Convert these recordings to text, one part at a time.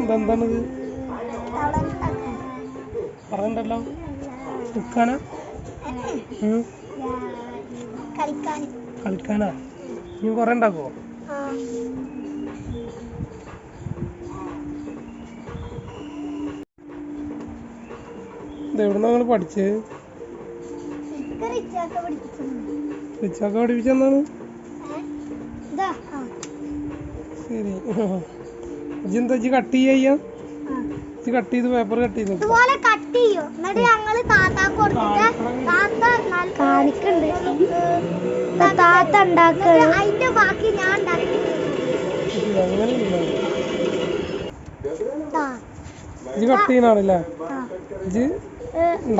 ഇതെന്താണിത് പറയണ്ടല്ലോ നിൽക്കാനാ ഉം. കളിക്കാൻ കളിക്കാനാ? നീ കൊറേ ഉണ്ടാക്കുവോ? എവിടുന്നാ നിങ്ങൾ പഠിച്ചത് റിച്ചാക്ക പഠിപ്പിച്ചെന്നാണ് ശരി. ഇജ്ജെന്താ ഇജ്ജ് കട്ട് ചെയ്യാ? ഇജ്ജ് കട്ട് ചെയ്ത് പേപ്പർ കട്ട് ചെയ്ത് ഇതുപോലെ കട്ട് ചെയ്യും. എന്നിട്ട് ഞങ്ങൾ താത്താക്ക് കൊടുത്തിട്ട് താത്ത കാണിക്കണ്ട്. താത്ത ഉണ്ടാക്കുക അതിന്റെ ബാക്കി ഞാൻ ഉണ്ടാക്കി ഇത് കട്ട്.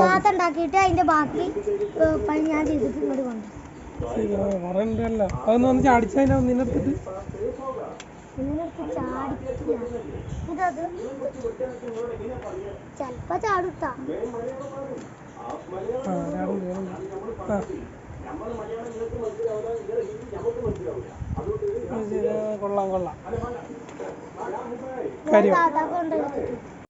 താത്ത ഉണ്ടാക്കിയിട്ട് അതിന്റെ ബാക്കി പണി ഞാൻ ചെയ്തിട്ട് ഇങ്ങോട്ട് കൊണ്ടു അതൊന്ന് ചാടിച്ചതിനാ നിന്നെ നിങ്ങൾക്ക് ചാടിക്കില്ല ഇതത് ചെലപ്പോ ചാടുത്താ കൊള്ളാം കൊള്ളാം. കാര്യം.